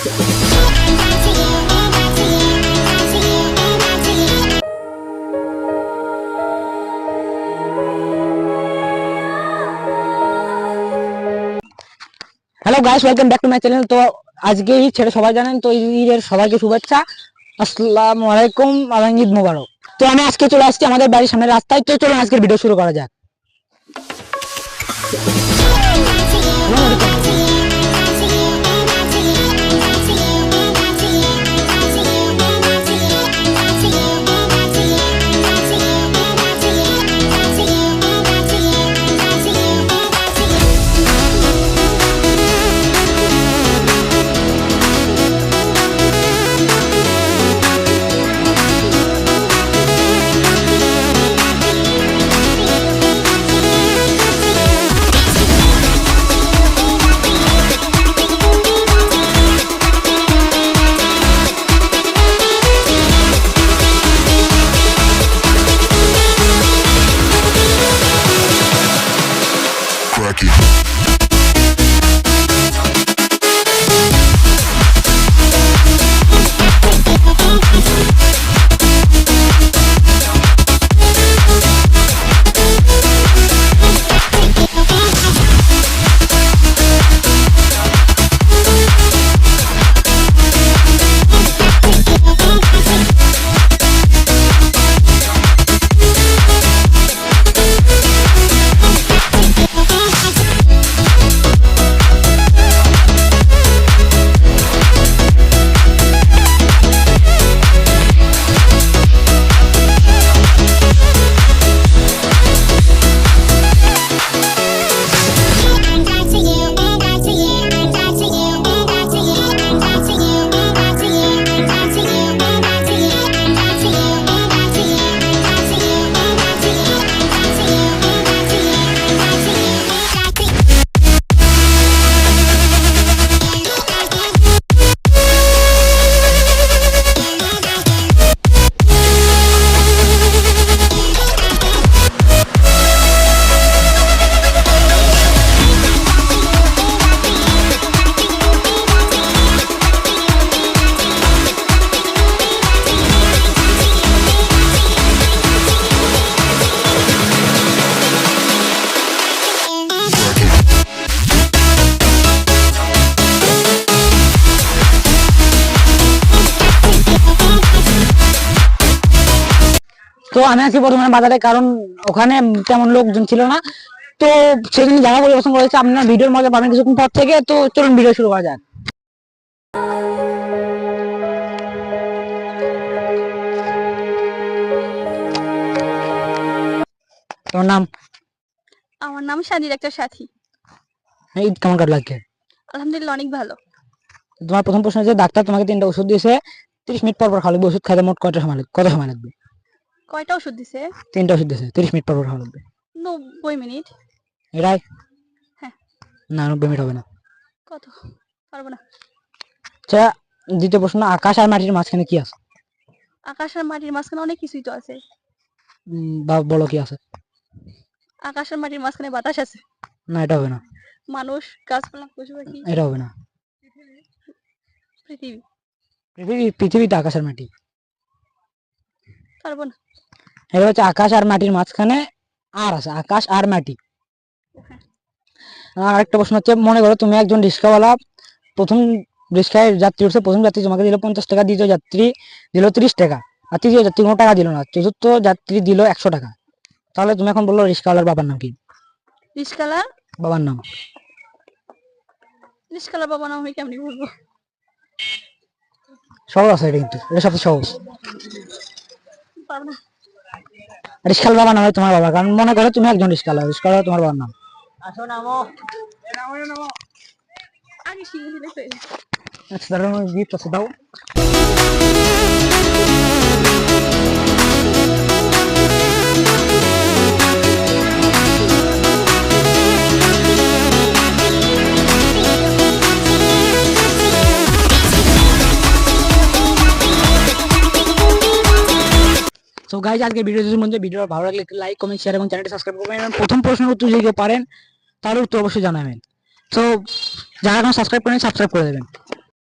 Hello guys welcome back to my channel তো আজকে ঈদ ছেড়ে সবাই জানেন, তো ঈদের সবাইকে শুভেচ্ছা। আসসালামু আলাইকুম এবং ঈদ মোবারক। তো আমি আজকে চলে আসছি আমাদের বাড়ির সামনে রাস্তায়। তো চলুন আজকের ভিডিও শুরু করা যাক। তো আমি আছি বর্ধমানে বাজারে কারণ ওখানে তেমন লোকজন ছিল না। তো সেদিন জায়গা পরিবর্তন করেছে আপনার ভিডিওর মজা পাবেন কিছুক্ষণ পর থেকে। তো চলুন ভিডিও শুরু করা যাক। তোমার নাম? আমার নাম সানির একটা সাথী। ঈদ কেমন কাটলো আজকে? আলহামদুলিল্লাহ অনেক ভালো। তোমার প্রথম প্রশ্ন হচ্ছে ডাক্তার তোমাকে তিনটা ওষুধ দিয়েছে তিরিশ মিনিট পর পর খাওয়া ওষুধ খাইতে মোট কয়টা সময় লাগবে? কত সময় লাগবে? কয়টা ওষুধ দিছে? তিনটা ওষুধ দিয়েছে তিরিশ মিনিট পর পর খাওয়া লাগবে। নব্বই মিনিট। এরাই হ্যাঁ। না নব্বই মিনিট হবে না। কত? পারব না। আচ্ছা দ্বিতীয় প্রশ্ন আকাশ আর মাটির মাঝখানে কি আছে? আকাশ আর মাটির মাঝখানে অনেক কিছুই তো আছে। বা বলো কি আছে? আকাশ আর মাটির মাঝখানে বাতাস আছে। না এটা হবে না। মানুষ গাছপালা পশু পাখি এটা হবে না। পৃথিবী। পৃথিবী পৃথিবীতে আকাশ আর মাটি। পারব না। এটা হচ্ছে আকাশ আর মাটির মাঝখানে আর আছে আকাশ আর মাটি। আর আরেকটা প্রশ্ন হচ্ছে মনে করো তুমি একজন রিক্সাওয়ালা প্রথম রিক্সায় যাত্রী উঠছে প্রথম যাত্রী তোমাকে দিল পঞ্চাশ টাকা দ্বিতীয় যাত্রী দিল তিরিশ টাকা আর তৃতীয় যাত্রী কোনো টাকা দিল না চতুর্থ যাত্রী দিল একশো টাকা। তাহলে তুমি এখন বলল রিক্সাওয়ালার বাবার নাম কি? রিসকালার বাবার নাম। রিসকালার বাবা নাম আমি কেমনি বলব? সহজ আছে এটা কিন্তু এটা সবচেয়ে সহজ। রিক্সাল বাবা নামে হয় তোমার বাবা কারণ মনে করো তুমি একজন রিস্কাল রিস্কাল তোমার বাবার নাম। দিলে হয়ে আচ্ছা তাহলে গিফট আছে দাও। গাইজ আজকে ভিডিও যদি মধ্যে ভিডিও ভালো লাগলে লাইক কমেন্ট শেয়ার এবং চ্যানেলটি সাবস্ক্রাইব করবেন। এবং প্রথম প্রশ্নের উত্তর যদি পারেন তাহলে উত্তর অবশ্যই জানাবেন। তো যারা এখন সাবস্ক্রাইব করেন সাবস্ক্রাইব করে দেবেন।